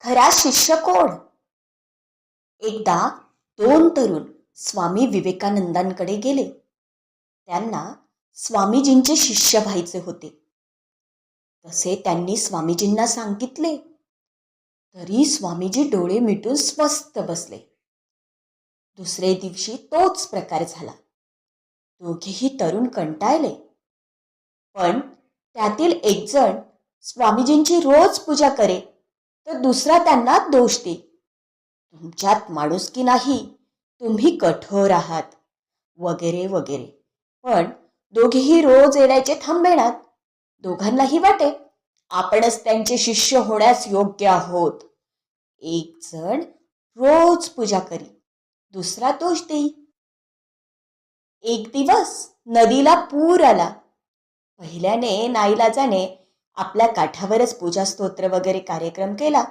खरा शिष्य कोण? एकदा दोन तरुण स्वामी विवेकानंदांकडे गेले. त्यांना स्वामीजींचे शिष्य व्हायचे होते. तसे त्यांनी स्वामीजींना सांगितले. तरी स्वामीजी डोळे मिटून स्वस्त बसले. दुसरे दिवशी तोच प्रकार झाला. दोघेही तरुण कंटाळले. पण त्यातील एकजण स्वामीजींची रोज पूजा करे तर दुसरा त्यांना दोष दे. तुमच्यात माणुसकी नाही तुम्ही कठोर आहात. वगैरे वगैरे. पण दोघेही रोज येण्याचे थांबेनात दोघांनाही वाटे. आपणच त्यांचे शिष्य होण्यास योग्य आहोत. एक जण रोज पूजा करी दुसरा दोष देई एक दिवस नदीला पूर आला. पहिल्याने नाईलाजाने आपल्या काठावरच पूजा स्तोत्र वगैरे कार्यक्रम केला.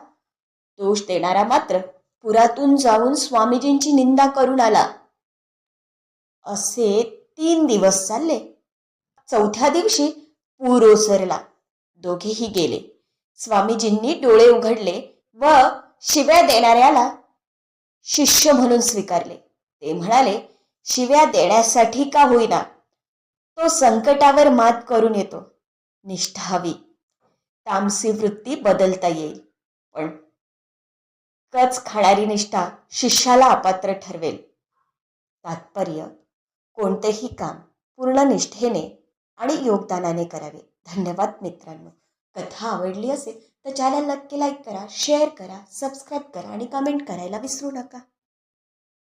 दोष देणारा मात्र पुरातून जाऊन स्वामीजींची निंदा करून आला. असे तीन दिवस चालले. चौथ्या दिवशी पूर ओसरला दोघेही गेले. स्वामीजींनी डोळे उघडले व शिव्या देणाऱ्याला शिष्य म्हणून स्वीकारले. ते म्हणाले शिव्या देण्यासाठी का होईना? तो संकटावर मात करून येतो. निष्ठावी तामसी वृत्ती बदलता येईल. पण कच खाणारी निष्ठा शिष्याला अपात्र ठरवेल. तात्पर्य कोणतेही काम पूर्ण निष्ठेने आणि योगदानाने करावे. धन्यवाद मित्रांनो. कथा आवडली असेल तर चॅनल नक्की लाईक करा शेअर करा सबस्क्राईब करा आणि कमेंट करायला विसरू नका.